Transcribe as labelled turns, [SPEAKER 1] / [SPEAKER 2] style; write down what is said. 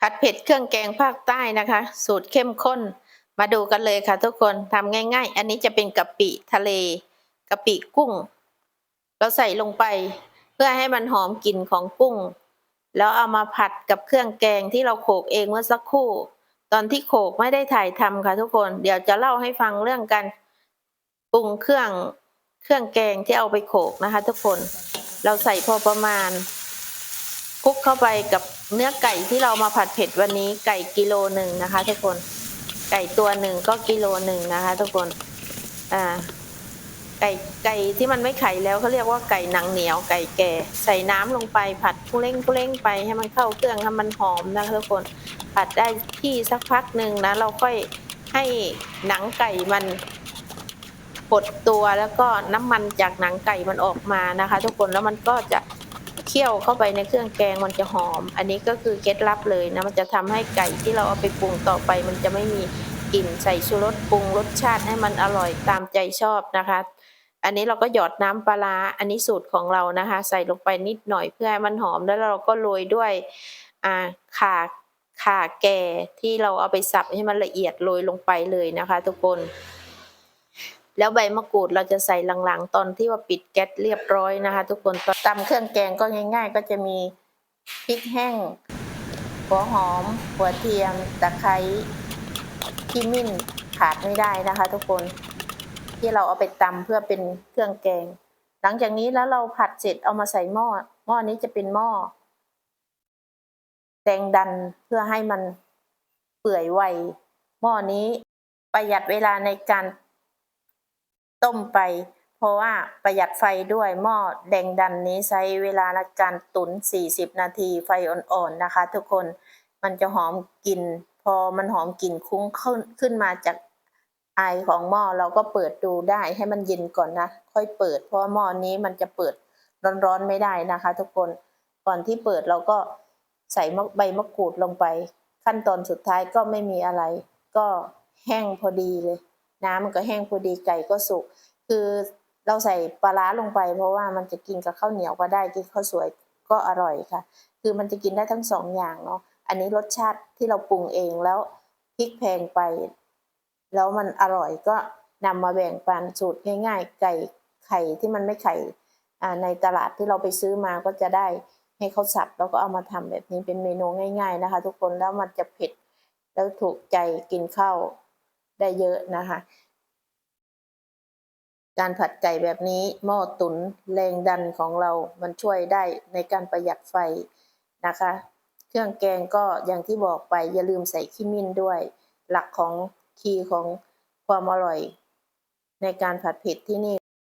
[SPEAKER 1] ผัดเผ็ดเครื่องแกงภาคใต้นะคะ สูตรเข้มข้น มาดูกันเลยค่ะทุกคนทำง่าย ๆ อันนี้จะเป็นกะปิทะเลกะปิกุ้ง เราใส่ลงไป เพื่อให้มันหอมกลิ่นของกุ้ง แล้วเอามาผัดกับเครื่องแกงที่เราโขกเองเมื่อสักครู่ ตอนที่โขกไม่ได้ถ่ายทำค่ะทุกคน เดี๋ยวจะเล่าให้ฟังเรื่องการปรุงเครื่องเครื่องแกงที่เอาไปโขกนะคะ ทุกคน เราใส่พอประมาณ คลุกเข้าไปกับเนื้อไก่ที่เรามาผัดเผ็ดวันนี้ไก่กิโลหนึ่งนะคะ ทุกคนไก่ตัวหนึ่งก็กิโลหนึ่งนะคะ ทุกคนอ่าไก่ไก่ที่มันไม่ไข่แล้วเขาเรียกว่าไก่หนังเหนียวไก่แก่ ใส่น้ำลงไปผัดกุ้งเล้งกุ้งเล้งไปให้มันเข้าเครื่องให้มันหอมนะคะทุกคนผัดได้ที่สักพักหนึ่งนะ เราค่อยให้หนังไก่มันหดตัวแล้วก็น้ำมันจากหนังไก่มันออกมานะคะ ทุกคนแล้วมันก็จะ เคี่ยวเข้าไปในเครื่องแกงมันจะหอม อันนี้ก็คือเคล็ดลับเลยนะมันจะทำให้ไก่ที่เราเอาไปปรุงต่อไป มันจะไม่มีกลิ่นใส่ชูรสปรุงรสชาติให้มันอร่อยตามใจชอบนะคะ อันนี้เราก็หยอดน้ำปลาร้าอันนี้สูตรของเรานะคะ ใส่ลงไปนิดหน่อยเพื่อให้มันหอมแล้วเราก็โรยด้วยอ่าข่าข่าแก่ที่เราเอาไปสับให้มันละเอียดโรยลงไปเลยนะคะ ทุกคน แล้วใบมะกรูดเราจะใส่หลังๆ ตอนที่ว่าปิดแก๊สเรียบร้อยนะคะ ทุกคนตำเครื่องแกงก็ง่าย ๆ ก็จะมีพริกแห้ง หัวหอม หัวเทียม ตะไคร้ขี้มิ้นขาดไม่ได้นะคะ ทุกคนที่เราเอาไปตำเพื่อเป็นเครื่องแกง หลังจากนี้แล้วเราผัดเสร็จเอามาใส่หม้อ หม้อนี้จะเป็นหม้อแดงดันเพื่อให้มันเปื่อยไว หม้อนี้ประหยัดเวลาในการ ต้มไป เพราะว่าประหยัดไฟด้วยหม้อแดงดันนี้ใช้เวลาในการตุ๋น 40 นาทีไฟอ่อนๆนะคะ ทุกคนมันจะหอมกลิ่นพอมันหอมกลิ่นคุ้งขึ้นขึ้นมาจากไอของหม้อเราก็เปิดดูได้ให้มันเย็นก่อนนะ ค่อยเปิด เพราะหม้อนี้มันจะเปิดร้อนๆไม่ได้นะคะ ทุกคนก่อนที่เปิดเราก็ใส่ใบมะกรูดลงไป ขั้นตอนสุดท้ายก็ไม่มีอะไร ก็แห้งพอดีเลย น้ำมันก็แห้งพอดีไก่ก็สุก คือเราใส่ปลาร้าลงไป เพราะว่ามันจะกินกับข้าวเหนียวก็ได้กินข้าวสวยก็อร่อยค่ะ คือมันจะกินได้ทั้งสองอย่างเนาะอันนี้รสชาติที่เราปรุงเองแล้วพริกแพงไป แล้วมันอร่อยก็นำมาแบ่งปันสูตรง่าย ๆ ไก่ไข่ที่มันไม่ไข่ในตลาดที่เราไปซื้อมาก็จะได้ให้เขาสับแล้วก็เอามาทำแบบนี้เป็นเมนูง่าย ๆนะคะ ทุกคนแล้วมันจะเผ็ดแล้วถูกใจกินข้าว ได้เยอะนะคะ การผัดไก่แบบนี้หม้อตุนแรงดันของเรามันช่วยได้ในการประหยัดไฟนะคะ เครื่องแกงก็อย่างที่บอกไปอย่าลืมใส่ขี้มิ้นด้วย หลักของคีย์ของความอร่อย ในการผัดเผ็ดที่นี่